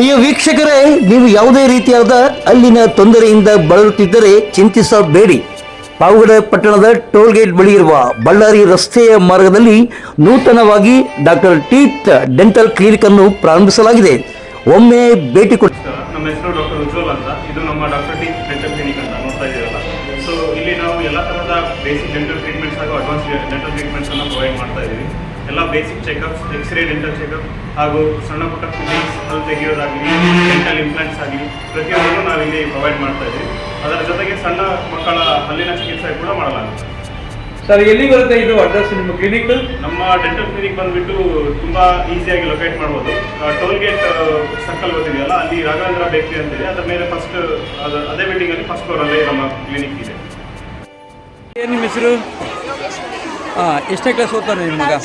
ಪ್ರಿಯ ವೀಕ್ಷಕರೇ, ನೀವು ಯಾವುದೇ ರೀತಿಯಾದ ಅಲ್ಲಿನ ತೊಂದರೆಯಿಂದ ಬಳಲುತ್ತಿದ್ದರೆ ಚಿಂತಿಸಬೇಡಿ. ಪಾವಗಡ ಪಟ್ಟಣದ ಟೋಲ್ ಗೇಟ್ ಬಳಿ ಇರುವ ಬಳ್ಳಾರಿ ರಸ್ತೆಯ ಮಾರ್ಗದಲ್ಲಿ ನೂತನವಾಗಿ ಡಾಕ್ಟರ್ ಟೀತ್ ಡೆಂಟಲ್ ಕ್ಲಿನಿಕ್ ಅನ್ನು ಪ್ರಾರಂಭಿಸಲಾಗಿದೆ. ಒಮ್ಮೆ ಭೇಟಿ ಕೊಟ್ಟು ನಮ್ಮ ಹೆಸರು ಡಾಕ್ಟರ್ ಉಜ್ವಲ್ ಅಂತ. ಇದು ನಮ್ಮ ಡಾಕ್ಟರ್ ಟಿ ಡೆಂಟಲ್ ಕ್ಲಿನಿಕ್ ಅಂತ ನೋಡ್ತಾ ಇದ್ದೀರಲ್ಲ. ಸೊ ಇಲ್ಲಿ ನಾವು ಎಲ್ಲ ತರಹದ ಬೇಸಿಕ್ ಡೆಂಟಲ್ ಟ್ರೀಟ್ಮೆಂಟ್ಸ್ ಹಾಗೂ ಅಡ್ವಾನ್ಸ್ ಡೆಂಟಲ್ ಟ್ರೀಟ್ಮೆಂಟ್ಸ್ ಅನ್ನು ಪ್ರೊವೈಡ್ ಮಾಡ್ತಾ ಇದ್ದೀವಿ. ಎಲ್ಲ basic checkups X ray dental checkup ಹಾಗೂ ಸಣ್ಣ ಪುಟ್ಟ ಫಿಲ್ಲಿಂಗ್ಸ್ ಅಲ್ಲಿ ತೆಗೆಯೋದಾಗಲಿ ಡೆಂಟಲ್ ಇಂಪ್ಲಾಂಟ್ಸ್ ಆಗಲಿ ಪ್ರತಿಯೊಂದನ್ನು ನಾವು ಇಲ್ಲಿ ಪ್ರೊವೈಡ್ ಮಾಡ್ತಾ ಇದ್ದೀವಿ. ಅದರ ಜೊತೆಗೆ ಸಣ್ಣ ಮಕ್ಕಳ ಹಲ್ಲಿನ ಚಿಕಿತ್ಸೆ ಕೂಡ ಮಾಡಲಾಗುತ್ತೆ. ಸರ್ ಎಲ್ಲಿ ಬರುತ್ತೆ ಇದು ಅಡ್ರೆಸ್ ನಿಮ್ಮ ಕ್ಲಿನಿಕ್ ನಮ್ಮ ಡೆಂಟಲ್ ಕ್ಲಿನಿಕ್ ಬಂದ್ಬಿಟ್ಟು ತುಂಬಾ ಈಸಿಯಾಗಿ ಲೊಕೇಟ್ ಮಾಡ್ಬೋದು. ಟೋಲ್ ಗೇಟ್ ಸರ್ಕಲ್ ಗೊತ್ತಿದೆಯಲ್ಲ ಅಲ್ಲಿ ರಾಘವೇಂದ್ರ ಅಂತ ಅಂತಿದೆ ಅದರ ಮೇಲೆ ಫಸ್ಟ್ ಅದೇ ಬಿಲ್ಡಿಂಗ್ ಅಲ್ಲಿ ಫಸ್ಟ್ ಫ್ಲೋರ್ ಅಲ್ಲಿ ನಮ್ಮ ಕ್ಲಿನಿಕ್ ಇದೆ. ಏನು ನಿಮ್ಮ ಹೆಸರು? ಹಾಂ ಎಷ್ಟನೇ ಕ್ಲಾಸ್ ಓದ್ತಾನೆ ನಿಮ್ಮ ಮಗ?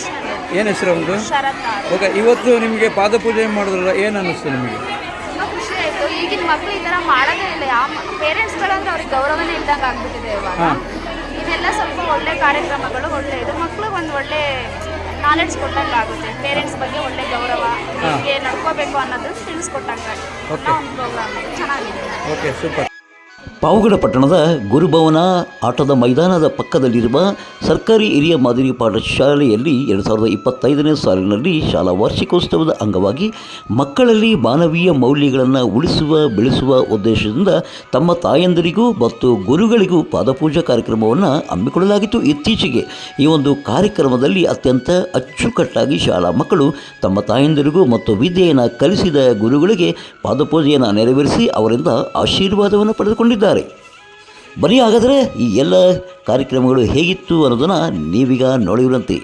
ಏನು ಹೆಸರು ಒಂದು ಶರತ್ ಓಕೆ ಇವತ್ತು ನಿಮಗೆ ಪಾದಪೂಜೆ ಮಾಡಿದ್ರಲ್ಲ ಏನು ಅನ್ನಿಸ್ತು ನಿಮಗೆ? ತುಂಬ ಖುಷಿ ಆಯ್ತು. ಈಗಿನ ಮಕ್ಕಳು ಈ ಥರ ಮಾಡೋದೇ ಇಲ್ಲ. ಯಾವ ಪೇರೆಂಟ್ಸ್ಗಳಂದ್ರೆ ಅವ್ರಿಗೆ ಗೌರವನೇ ಇಲ್ದಂಗೆ ಆಗ್ಬಿಟ್ಟಿದೆ ಇವಾಗ. ಹಾಂ. ಇದೆಲ್ಲ ಸ್ವಲ್ಪ ಒಳ್ಳೆ ಕಾರ್ಯಕ್ರಮಗಳು ಒಳ್ಳೆ ಇದು. ಮಕ್ಳಿಗೆ ಒಂದು ಒಳ್ಳೆ ನಾಲೆಡ್ಜ್ ಕೊಟ್ಟಂಗೆ ಆಗುತ್ತೆ. ಪೇರೆಂಟ್ಸ್ ಬಗ್ಗೆ ಒಳ್ಳೆ ಗೌರವ ಹೇಗೆ ನಡ್ಕೋಬೇಕು ಅನ್ನೋದು ತಿಳಿಸ್ಕೊಟ್ಟಂಗೆ Okay. ಒಂದು ಪ್ರೋಗ್ರಾಮ್ ಚೆನ್ನಾಗಿದೆ. ಓಕೆ ಸೂಪರ್ ಪಾವಗಡ ಪಟ್ಟಣದ ಗುರುಭವನ ಆಟದ ಮೈದಾನದ ಪಕ್ಕದಲ್ಲಿರುವ ಸರ್ಕಾರಿ ಹಿರಿಯ ಮಾದರಿ ಪಾಠಶಾಲೆಯಲ್ಲಿ ಎರಡು ಸಾವಿರದ ಇಪ್ಪತ್ತೈದನೇ ಸಾಲಿನಲ್ಲಿ ಶಾಲಾ ವಾರ್ಷಿಕೋತ್ಸವದ ಅಂಗವಾಗಿ ಮಕ್ಕಳಲ್ಲಿ ಮಾನವೀಯ ಮೌಲ್ಯಗಳನ್ನು ಉಳಿಸುವ, ಬೆಳೆಸುವ ಉದ್ದೇಶದಿಂದ ತಮ್ಮ ತಾಯಂದಿರಿಗೂ ಮತ್ತು ಗುರುಗಳಿಗೂ ಪಾದಪೂಜಾ ಕಾರ್ಯಕ್ರಮವನ್ನು ಹಮ್ಮಿಕೊಳ್ಳಲಾಗಿತ್ತು. ಇತ್ತೀಚೆಗೆ ಈ ಒಂದು ಕಾರ್ಯಕ್ರಮದಲ್ಲಿ ಅತ್ಯಂತ ಅಚ್ಚುಕಟ್ಟಾಗಿ ಶಾಲಾ ಮಕ್ಕಳು ತಮ್ಮ ತಾಯಂದಿರಿಗೂ ಮತ್ತು ವಿದ್ಯೆಯನ್ನು ಕಲಿಸಿದ ಗುರುಗಳಿಗೆ ಪಾದಪೂಜೆಯನ್ನು ನೆರವೇರಿಸಿ ಅವರಿಂದ ಆಶೀರ್ವಾದವನ್ನು ಪಡೆದುಕೊಂಡಿದ್ದಾರೆ. ಬರೀ ಹಾಗಾದರೆ ಈ ಎಲ್ಲ ಕಾರ್ಯಕ್ರಮಗಳು ಹೇಗಿತ್ತು ಅನ್ನೋದನ್ನು ನೀವೀಗ ನೋಡಿರಂತೆ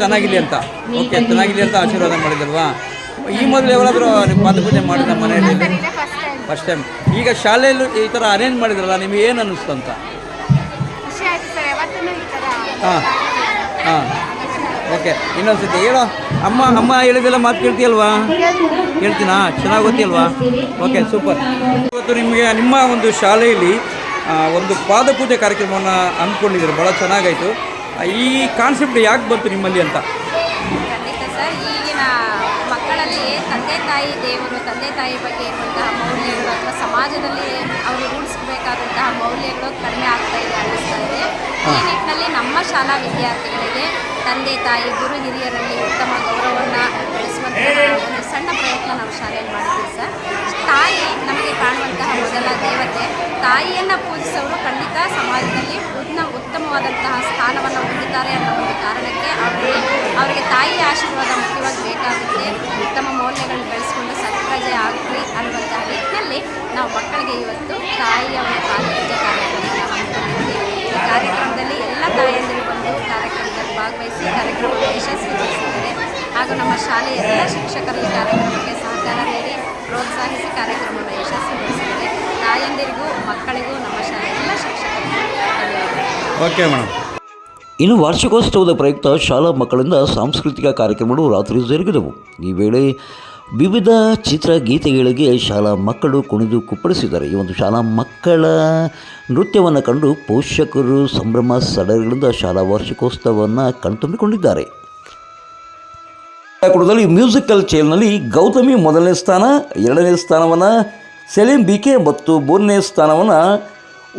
ಚೆನ್ನಾಗಿಲ್ಲ ಅಂತ? ಓಕೆ ಚೆನ್ನಾಗಿಲ್ಲ ಅಂತ ಆಶೀರ್ವಾದ ಮಾಡಿದಲ್ವಾ ಈ ಮೊದಲು ಯಾವಾಗಾದರೂ ನಿಮ್ಮ ಪಾದ ಪೂಜೆ ಮಾಡಿದ ಮನೆಯಲ್ಲಿ? ಫಸ್ಟ್ ಟೈಮ್ ಈಗ ಶಾಲೆಯಲ್ಲಿ ಈ ಥರ ಅರೇಂಜ್ ಮಾಡಿದ್ರಲ್ಲ ನಿಮಗೆ ಏನು ಅನ್ನಿಸ್ತು ಅಂತ? ಹಾಂ ಹಾಂ. ಓಕೆ ಇನ್ನೊಂದು ಸತಿ ಹೇಳೋ. ಅಮ್ಮ ಅಮ್ಮ ಹೇಳಿದೆಲ್ಲ ಮಾತು ಕೇಳ್ತೀಯಲ್ವಾ? ಕೇಳ್ತೀನಾ? ಚೆನ್ನಾಗಿ ಗೊತ್ತಿಲ್ವಾ ಓಕೆ ಸೂಪರ್ ಇವತ್ತು ನಿಮಗೆ ನಿಮ್ಮ ಒಂದು ಶಾಲೆಯಲ್ಲಿ ಒಂದು ಪಾದಪೂಜೆ ಕಾರ್ಯಕ್ರಮವನ್ನು ಅಂದ್ಕೊಂಡಿದ್ದೀರಿ ಭಾಳ ಚೆನ್ನಾಗಾಯಿತು. ಈ ಕಾನ್ಸೆಪ್ಟ್ ಯಾಕೆ ಬಂತು ನಿಮ್ಮಲ್ಲಿ ಅಂತ? ಖಂಡಿತ ಸರ್ ಈಗಿನ ಮಕ್ಕಳಲ್ಲಿ ತಂದೆ ತಾಯಿ ದೇವರು ತಂದೆ ತಾಯಿ ಬಗ್ಗೆ ಇರುವಂತಹ ಮೌಲ್ಯಗಳು ಅಥವಾ ಸಮಾಜದಲ್ಲಿ ಅವರು ರೂಢಿಸಬೇಕಾದಂತಹ ಮೌಲ್ಯಗಳು ಕಡಿಮೆ ಆಗ್ತಾ ಇದೆ ಅನ್ನಿಸ್ತಾ ಇದೆ. ಈ ನಿಟ್ಟಿನಲ್ಲಿ ನಮ್ಮ ಶಾಲಾ ವಿದ್ಯಾರ್ಥಿಗಳಿಗೆ ತಂದೆ ತಾಯಿ ಗುರು ಹಿರಿಯರಲ್ಲಿ ಉತ್ತಮ ಗೌರವವನ್ನು ಬೆಳೆಸುವಂತಹ ಒಂದು ಸಣ್ಣ ಪ್ರಯತ್ನ ನಾವು ಶಾಲೆಯಲ್ಲಿ ಮಾಡಿದ್ದೀವಿ ಸರ್. ತಾಯಿ ನಮಗೆ ಕಾಣುವಂತಹ ಮೊದಲ ದೇವತೆ ತಾಯಿಯನ್ನು ಪೂಜಿಸೋರು ಖಂಡಿತ ಉನ್ನ ಉತ್ತಮವಾದಂತಹ ಸ್ಥಾನವನ್ನು ಹೊಂದಿದ್ದಾರೆ ಅನ್ನೋ ಒಂದು ಕಾರಣಕ್ಕೆ ಅವರಿಗೆ ಅವರಿಗೆ ತಾಯಿಯ ಆಶೀರ್ವಾದ ಮುಖ್ಯವಾಗಿ ಬೇಕಾಗುತ್ತೆ. ಉತ್ತಮ ಮೌಲ್ಯಗಳನ್ನು ಬೆಳೆಸ್ಕೊಂಡು ಸತ್ಪ್ರಜೆ ಆಗಲಿ ಅನ್ನುವಂತಹ ನಿಟ್ಟಿನಲ್ಲಿ ನಾವು ಮಕ್ಕಳಿಗೆ ಇವತ್ತು ತಾಯಿಯ ಒಂದು ಪಾದಪೂಜೆ ಕಾರ್ಯಕ್ರಮವನ್ನು ಹಮ್ಮಿಕೊಂಡಿದ್ದೀವಿ. ಈ ಕಾರ್ಯಕ್ರಮದಲ್ಲಿ ಎಲ್ಲ ತಾಯಂದಿರು ಬಂದು ಕಾರ್ಯಕ್ರಮದಲ್ಲಿ ಭಾಗವಹಿಸಿ ಕಾರ್ಯಕ್ರಮವನ್ನು ಯಶಸ್ವಿಗೊಳಿಸಿದ್ದಾರೆ ಹಾಗೂ ನಮ್ಮ ಶಾಲೆಯ ಎಲ್ಲ ಶಿಕ್ಷಕರು ಈ ಕಾರ್ಯಕ್ರಮಕ್ಕೆ ಸಹಕಾರ ನೀಡಿ, ಪ್ರೋತ್ಸಾಹಿಸಿ ಕಾರ್ಯಕ್ರಮವನ್ನು ಯಶಸ್ವಿಗೊಳಿಸಿದ್ದಾರೆ ತಾಯಂದಿರಿಗೂ ಮಕ್ಕಳಿಗೂ ನಮ್ಮ ಶಾಲೆಯ ಎಲ್ಲ ಶಿಕ್ಷಕರಿಗೂ ಧನ್ಯವಾದಗಳು ಓಕೆ ಮೇಡಮ್ ಇನ್ನು ವಾರ್ಷಿಕೋತ್ಸವದ ಪ್ರಯುಕ್ತ ಶಾಲಾ ಮಕ್ಕಳಿಂದ ಸಾಂಸ್ಕೃತಿಕ ಕಾರ್ಯಕ್ರಮಗಳು ರಾತ್ರಿ ಜರುಗಿದವು. ಈ ವೇಳೆ ವಿವಿಧ ಚಿತ್ರಗೀತೆಗಳಿಗೆ ಶಾಲಾ ಮಕ್ಕಳು ಕುಣಿದು ಕುಪ್ಪಳಿಸಿದ್ದಾರೆ. ಈ ಒಂದು ಶಾಲಾ ಮಕ್ಕಳ ನೃತ್ಯವನ್ನು ಕಂಡು ಪೋಷಕರು ಸಂಭ್ರಮ ಸಡಗರಗಳಿಂದ ಶಾಲಾ ವಾರ್ಷಿಕೋತ್ಸವವನ್ನು ಕಣ್ತುಂಬಿಕೊಂಡಿದ್ದಾರೆ. ಕುಡದಲ್ಲಿ ಮ್ಯೂಸಿಕಲ್ ಚೇಲ್ನಲ್ಲಿ ಗೌತಮಿ ಮೊದಲನೇ ಸ್ಥಾನ, ಎರಡನೇ ಸ್ಥಾನವನ್ನು ಸೆಲೀಂ ಬಿಕೆ ಮತ್ತು ಮೂರನೇ ಸ್ಥಾನವನ್ನು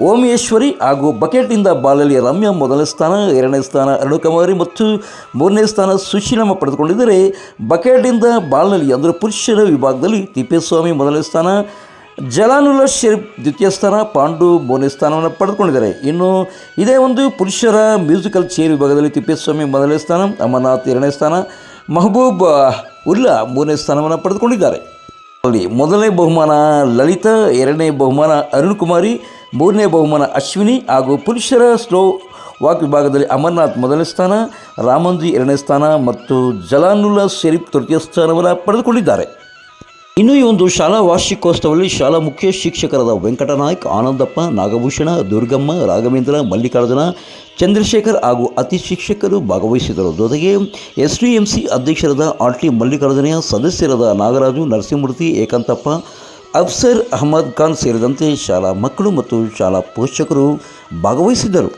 ಓಮೇಶ್ವರಿ ಹಾಗೂ ಬಕೆಟ್ನಿಂದ ಬಾಲಲಿ ರಮ್ಯಾ ಮೊದಲನೇ ಸ್ಥಾನ, ಎರಡನೇ ಸ್ಥಾನ ಅರುಣಕುಮಾರಿ ಮತ್ತು ಮೂರನೇ ಸ್ಥಾನ ಸುಶೀಲಮ್ಮ ಪಡೆದುಕೊಂಡಿದ್ದರೆ ಬಕೆಟ್ನಿಂದ ಬಾಲಲಿ ಅಂದರೆ ಪುರುಷರ ವಿಭಾಗದಲ್ಲಿ ತಿಪ್ಪೇಸ್ವಾಮಿ ಮೊದಲನೇ ಸ್ಥಾನ, ಜಲಾನುಲ ಶರೀಫ್ ದ್ವಿತೀಯ ಸ್ಥಾನ, ಪಾಂಡು ಮೂರನೇ ಸ್ಥಾನವನ್ನು ಪಡೆದುಕೊಂಡಿದ್ದಾರೆ. ಇನ್ನು ಇದೇ ಒಂದು ಪುರುಷರ ಮ್ಯೂಸಿಕಲ್ ಚೇರ್ ವಿಭಾಗದಲ್ಲಿ ತಿಪ್ಪೇಸ್ವಾಮಿ ಮೊದಲನೇ ಸ್ಥಾನ, ಅಮರನಾಥ್ ಎರಡನೇ ಸ್ಥಾನ, ಮಹಬೂಬ್ ಉಲ್ಲಾ ಮೂರನೇ ಸ್ಥಾನವನ್ನು ಪಡೆದುಕೊಂಡಿದ್ದಾರೆ. ಅಲ್ಲಿ ಮೊದಲನೇ ಬಹುಮಾನ ಲಲಿತಾ, ಎರಡನೇ ಬಹುಮಾನ ಅರುಣ್ ಕುಮಾರಿ ಮೂರನೇ ಬಹುಮಾನ ಅಶ್ವಿನಿ ಹಾಗೂ ಪುರುಷರ ಸ್ಲೋ ವಾಕ್ ವಿಭಾಗದಲ್ಲಿ ಅಮರ್ನಾಥ್ ಮೊದಲನೇ ಸ್ಥಾನ ರಾಮಂಜಿ ಎರಡನೇ ಸ್ಥಾನ ಮತ್ತು ಜಲಾನುಲ್ಲಾ ಶರೀಫ್ ತೃತೀಯ ಸ್ಥಾನವನ್ನು ಪಡೆದುಕೊಂಡಿದ್ದಾರೆ. ಇನ್ನು ಈ ಒಂದು ಶಾಲಾ ವಾರ್ಷಿಕೋತ್ಸವದಲ್ಲಿ ಶಾಲಾ ಮುಖ್ಯ ಶಿಕ್ಷಕರಾದ ವೆಂಕಟನಾಯ್ಕ್, ಆನಂದಪ್ಪ, ನಾಗಭೂಷಣ, ದುರ್ಗಮ್ಮ, ರಾಘವೇಂದ್ರ, ಮಲ್ಲಿಕಾರ್ಜುನ, ಚಂದ್ರಶೇಖರ್ ಹಾಗೂ ಅತಿ ಶಿಕ್ಷಕರು ಭಾಗವಹಿಸಿದರು. ಜೊತೆಗೆ ಎಸ್ ಡಿ ಎಂ ಸಿ ಅಧ್ಯಕ್ಷರಾದ ಆರ್ ಟಿ ಮಲ್ಲಿಕಾರ್ಜುನಯ್ಯ, ಸದಸ್ಯರಾದ ನಾಗರಾಜು, ನರಸಿಂಹಮೂರ್ತಿ, ಏಕಾಂತಪ್ಪ, ಅಫ್ಸರ್ ಅಹಮದ್ ಖಾನ್ ಸೇರಿದಂತೆ ಶಾಲಾ ಮಕ್ಕಳು ಮತ್ತು ಶಾಲಾ ಪೋಷಕರು ಭಾಗವಹಿಸಿದ್ದರು.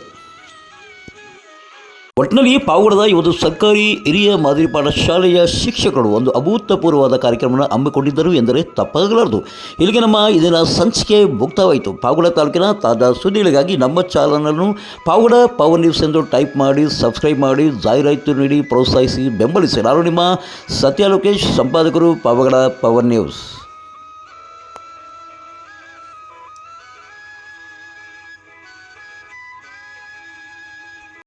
ಒಟ್ಟಿನಲ್ಲಿ ಪಾವಗಡದ ಈ ಒಂದು ಸರ್ಕಾರಿ ಹಿರಿಯ ಮಾದರಿ ಪಾಠಶಾಲೆಯ ಶಿಕ್ಷಕರು ಒಂದು ಅಭೂತಪೂರ್ವವಾದ ಕಾರ್ಯಕ್ರಮವನ್ನು ಹಮ್ಮಿಕೊಂಡಿದ್ದರು ಎಂದರೆ ತಪ್ಪಾಗಲಾರದು. ಇಲ್ಲಿಗೆ ನಮ್ಮ ಇದರ ಸಂಚಿಕೆ ಮುಕ್ತವಾಯಿತು ಪಾವಗಡ ತಾಲೂಕಿನ ತಾಜಾ ಸುದ್ದಿಗಳಿಗಾಗಿ ನಮ್ಮ ಚಾನಲನ್ನು ಪಾವಗಡ ಪವರ್ ನ್ಯೂಸ್ ಎಂದು ಟೈಪ್ ಮಾಡಿ, ಸಬ್ಸ್ಕ್ರೈಬ್ ಮಾಡಿ, ಜಾಹೀರಾತು ನೀಡಿ, ಪ್ರೋತ್ಸಾಹಿಸಿ, ಬೆಂಬಲಿಸಿ. ನಾನು ನಿಮ್ಮ ಸತ್ಯ ಲೋಕೇಶ್ ಸಂಪಾದಕರು ಪಾವಗಡ ಪವರ್ ನ್ಯೂಸ್.